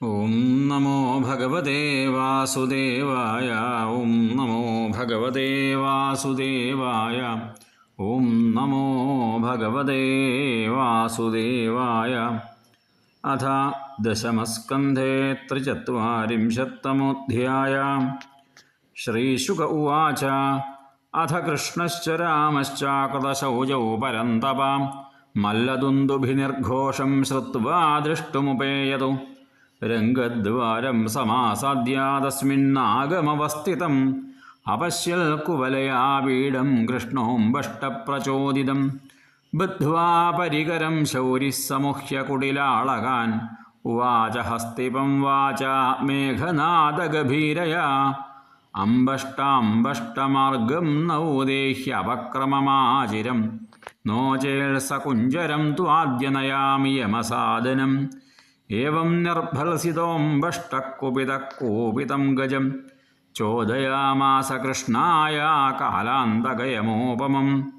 ഓം നമോ ഭഗവതേ വാസുദേവായ ഓം നമോ ഭഗവതേ വാസുദേവായ ഓം നമോ ഭഗവതേ വാസുദേവായ അഥ ദശമസ്കന്ധേ ത്രിചത്വരിംശത്തമോധ്യായ ശ്രീശുക ഉവാച അഥ കൃഷ്ണശ്ച രാമശ്ചാകൃതശൗചൗ പരന്തപ മല്ലദുന്ദുഭിനിർഘോഷം ശ്രുത്വാ ദൃഷ്ടുമുപേയതു രംഗദ്വാരം സമാസാദ്യാതസ്മിന്നാഗമവസ്ഥിതം തസ്മിന്നാഗമവസ്ഥിതം കുവലയാ പീഠം കൃഷ്ണോംബഷ്ടപ്രചോദിതം ബദ്ധ്വാ പരികരം ശൗരിः സമുഹ്യ കുടിലാളകാൻ ഉവാച ഹസ്തിപം വാച മേഘനാദഗഭീരയാ. അമ്പഷ്ടാമ്പഷ്ടമാർഗം നൗദേഹ്യപക്രമമാചിരം നോചേൽ സകുഞ്ചരം ത്വാദ്യ യമസാദനം. ഏവം നിർഭലസിതോംബഷ്ടക്കുപിതക്കൂപിതം ഗജം ചോദയാമാസ കൃഷ്ണായ കാലാന്തകയമോപമം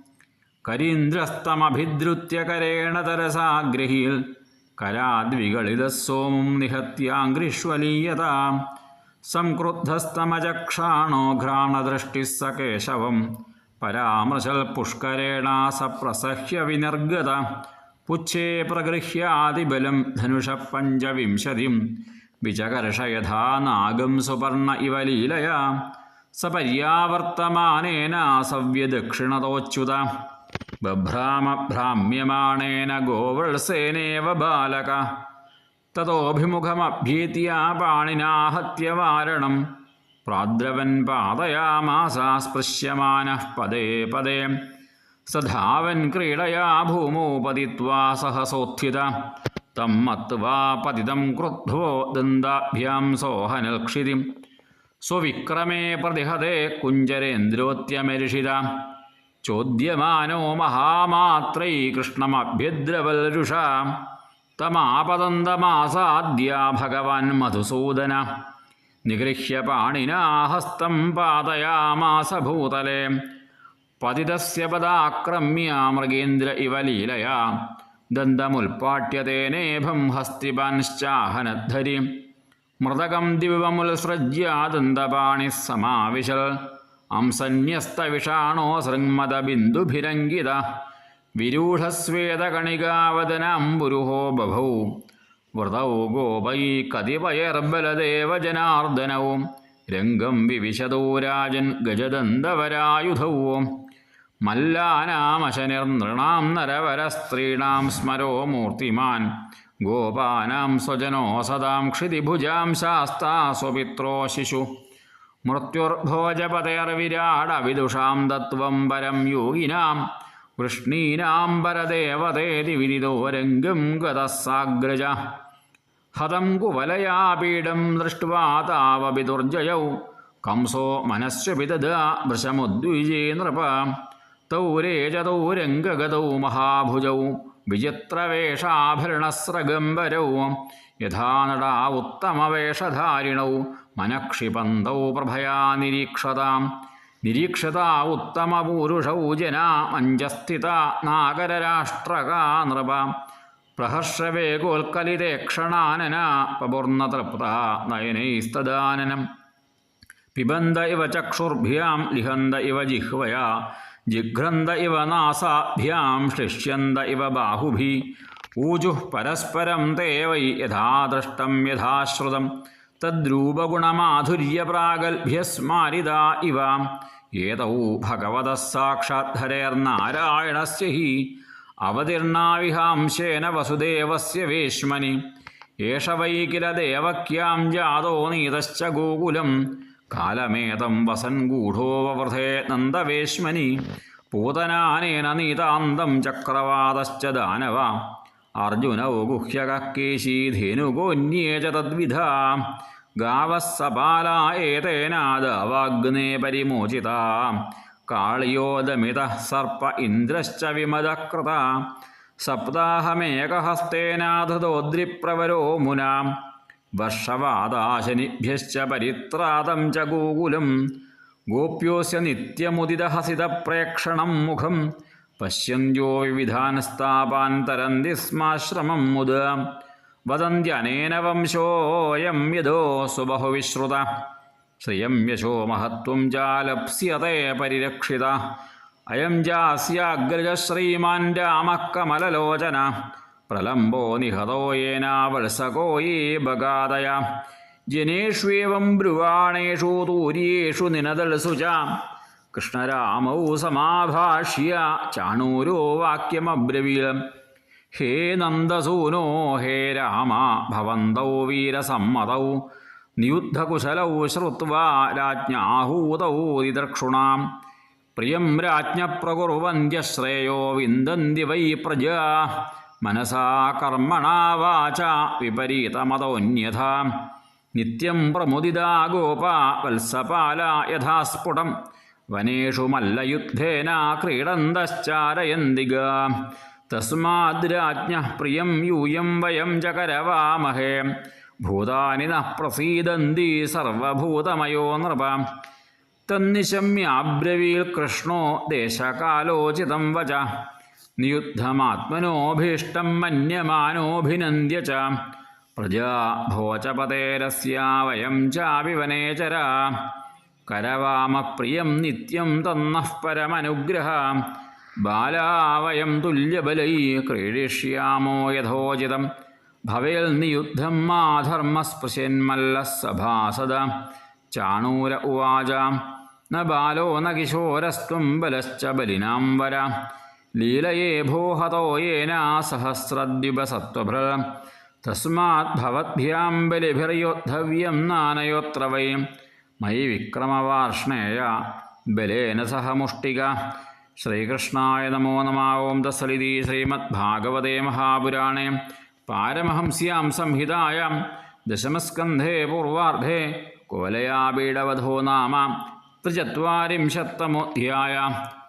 കരീന്ദ്രസ്തമഭിദ്രുത്യ കരേണ തരസാ ഗൃഹീൽ കരാദ്വികളിതസോമം നിഹത്യാംഗ്രിഷ്വലീയത സംക്രുദ്ധസ്തമചക്ഷാണോ ഘ്രാണദൃഷ്ടിः സ കേശവം പരാമൃശൽ പുഷ്കരേണ സ പ്രസഹ്യ വിനിർഗത പുച്ഛേ പ്രഗൃഹ്യാതിബലം ധനുഷ പഞ്ചവിംശതിം വിചകർഷയഥാ നാഗം സുപർണ ഇവ ലീലയാ സപര്യാവർത്തമാനേന പര്യാവർത്തമാനേന സവ്യദക്ഷിണതോച്യുത ബഭ്രാമഭ്രാമ്യമാണേന ഗോവത്സേനേവ ബാലക തതോഭിമുഖമഭ്യീത്യ പാണിനാഹത്യവാരണം പ്രാദ്രവൻ പാതയാമാസ സ്പൃശ്യമാനഃ പദേ പദേ സധാവൻ ക്രീഡയാ ഭൂമോ പതിത്വാ സഹസോത്ഥിത. തം മത്വാ പതിതം ക്രുദ്ധോ ദന്താഭ്യാം സോഹനൽക്ഷിതിം. സ്വവിക്രമേ പ്രതിഹതേ കുഞ്ചരേന്ദ്രോത്യമരിഷിത. ചോദ്യമാനോ മഹാമാത്രൈ കൃഷ്ണമഭ്യദ്രവൽരുഷ. തമാപതന്തമാസാദ്യ ഭഗവാൻ മധുസൂദന. നിഗൃഹ്യ പാണിനാ ഹസ്തം പാതയാമാസ ഭൂതലേ പതിതസ്യ പദാക്രമ്യ മൃഗേന്ദ്ര ഇവ ലീലയാ. ദന്തമുൽപാട്യതേനേഭം ഹസ്തിപാൻശ്ചാഹനധരി മൃതകം ദിവമുത്സൃജ്യ ദന്തപാണി സമാവിശൽ. അംസന്യസ്തവിഷാണോ സൃങ്മദബിന്ദുഭിരങ്കിത വിരൂഢസ്വേദകണികാവദനാംബുരുഹോ ബഭൗ. വ്രതൗ ഗോപൈ കതിപയർബലദേവ ജനാർദ്ദനൗ രംഗം വിവിശതോ രാജൻ ഗജദന്തവരായുധൗ മല്ലാനാമശനിർനൃണാം നരവരസ്ത്രീണാം സ്മരോ മൂർത്തിമാൻ. ഗോപാനാം സ്വജനോ സദാം ക്ഷിതിഭുജാം ശാസ്താ സ്വപിത്രോ ശിശു. മൃത്യുർഭോജപതേർവിരാടവിദുഷാം തത്വം പരം യോഗിനാം. വൃഷ്ണീനാം പരദേവതേതി വിദിതോ രംഗം ഗതസാഗ്രജ. ഹതം കുവലയാപീഠം ദൃഷ്ട്വാ താവപിതുർജയൗ കംസോ മനസ്വപിതദ വൃഷമുദ്വിജേ നൃപ. തൗ രേജതൗ രംഗഗതൗ മഹാഭുജൗ വിചിത്രവേഷാഭരണസ്രഗംബരൗ. യഥാനടാ ഉത്തമവേഷധാരിണൗ മനക്ഷിപന്തൗ പ്രഭയാ നിരീക്ഷതാം. നിരീക്ഷത ഉത്തമപൂരുഷൗ ജനാ മഞ്ജസ്ഥിത നാഗരരാഷ്ട്രകാ നൃപ. പ്രഹർഷവേഗോൽക്കലിതേക്ഷണാനന പപൂർണതൃപ്ത നയനൈസ്തദാനനം. പിബന്ത ഇവ ചക്ഷുർഭ്യാം ലിഹന്ത ഇവ ജിഹ്വയാ. ജിഘ്രന്ത ഇവ നാസാഭ്യാം ശിഷ്യന്ത ഇവ ബാഹുഭി ഊജുഃ പരസ്പരം തേ വൈ യഥാദൃഷ്ടം യഥാശ്രുതം തദ്രൂപഗുണമാധുര്യപ്രാഗൽഭ്യസ്മാരിത ഇവ ഏതൗ ഭഗവതഃ സാക്ഷാത് ഹരേർനാരായണസ്യ ഹി അവതീർണാവിഹാംശേന വസുദേവസ്യ വേശ്മനി ഏഷ വൈ കില ജാതോ നീതശ്ച ഗോകുലം കാലമേതം വസൻ ഗൂഢോവവൃഥേ നന്ദവേശ്മനി. പൂതനാനേന നീതാന്തം ചക്രവാതശ്ച ദാനവ. അർജുനോ ഗുഹ്യകക്കേശീധേനുഗോന്യേ ച തദ്വിധ. ഗാവः സപാല ഏതേനാദവാഗ്നേ പരിമോചിത. കാളിയോദമിത സർപ്പ ഇന്ദ്രശ്ച വിമദകൃത. സപ്താഹമേകഹസ്തേനാധതോദ്രിപ്രവരോ മുനാം. വർഷവാദാശനിഭ്യശ്ച പരിത്രാതം ച ഗോകുലം ഗോപ്യോസ്യ നിത്യമുദിതഹസിതപ്രേക്ഷണം മുഖം. പശ്യന്ത്യോ വിവിധാനസ്താപാൻ തരന്തി സ്മാശ്രമം മുത. വദന്ത്യനേന വംശോയം യഥോ സുബഹുവിശ്രുത ശ്രിയം യശോ മഹത്വം ചാലപ്സ്യതേ പരിരക്ഷിത. അയം ജാസ്യാഗ്രജ ശ്രീമാൻ രാമഃ കമലലോചന. പ്രലംബോ നിഹതോ യേന വത്സകോ യേ ബഗാദയ. ജനേഷ്വേവം ബ്രുവാണേഷു തൂര്യേഷു നിനദൽസു ച കൃഷ്ണരാമൗ സമാഭാഷ്യ ചാണൂരോ വാക്യമബ്രവീളം ഹേ നന്ദസൂനോ ഹേ രാമ ഭവന്തൗ വീരസമ്മതൗ. നിയുദ്ധകുശലൗ ശ്രുത്വാ രാജ്ഞാഹൂതൗ ദിദർക്ഷുണാം പ്രിയം രാജ്ഞ പ്രകുർവന്ത്യശ്രേയോ വിന്ദന്തി വൈ പ്രജാ. മനസാ കർമ്മണാ വാച വിപരീതമതോന്യഥ. നിത്യം പ്രമുദിതാ ഗോപ വത്സപാല യഥാസ്ഫുടം വനേഷു മല്ലയുദ്ധേന ക്രീഡന്തശ്ചാരയന്തിക. തസ്മാദ്രാജ്ഞ പ്രിയം യൂയം വയം ജകരവാമഹേ കരവാമഹേ ഭൂതാനി ന പ്രസീദന്തി സർവഭൂതമയോ നൃപ. തന്നിശമ്യാബ്രവീൽ കൃഷ്ണോ ദേശകാലോചിതം വച. നിയുദ്ധമാത്മനോഭീഷ്ടം മന്യമാനോഭിനന്ദ്യ ച. പ്രജാ ഭോചപതേരസ്യ വയം ചാവിവനേചര കരവാമപ്രിയം നിത്യം തന്നഃ പരമനുഗ്രഹ. ബാലാവയം തുല്യബലൈ ക്രീഡിഷ്യാമോ യഥോചിതം. ഭവേൽ നിയുദ്ധം മാധർമ്മസ്പൃശന്മല്ല സഭാസദ ചാണൂര ഉവാച. ന ബാലോ ന കിശോരസ്ത്വം ബലശ്ച ബലിനാം വര. ലീലയേ ഭൂഹതോ യേനാ സഹസ്രദ്വിപസത്വഭൃ തസ്മാത് ഭവദ്ഭ്യാം ബലിഭിർയോദ്ധവ്യം നാനയോത്ര വൈ. മയി വിക്രമവാർഷ്ണേയ ബലേന സഹ മുഷ്ടിക. ശ്രീകൃഷ്ണായ നമോ നമാവോം തസ്സലിതി ശ്രീമദ്ഭാഗവതേ മഹാപുരാണേ. പാരമഹംസ്യാം സംഹിതായാം ദശമസ്കന്ധേ പൂർവാർദ്ധേ കോലയാപീഡവധോ നാമ. ത്രിചത്വാരിംശത്തമോധ്യായ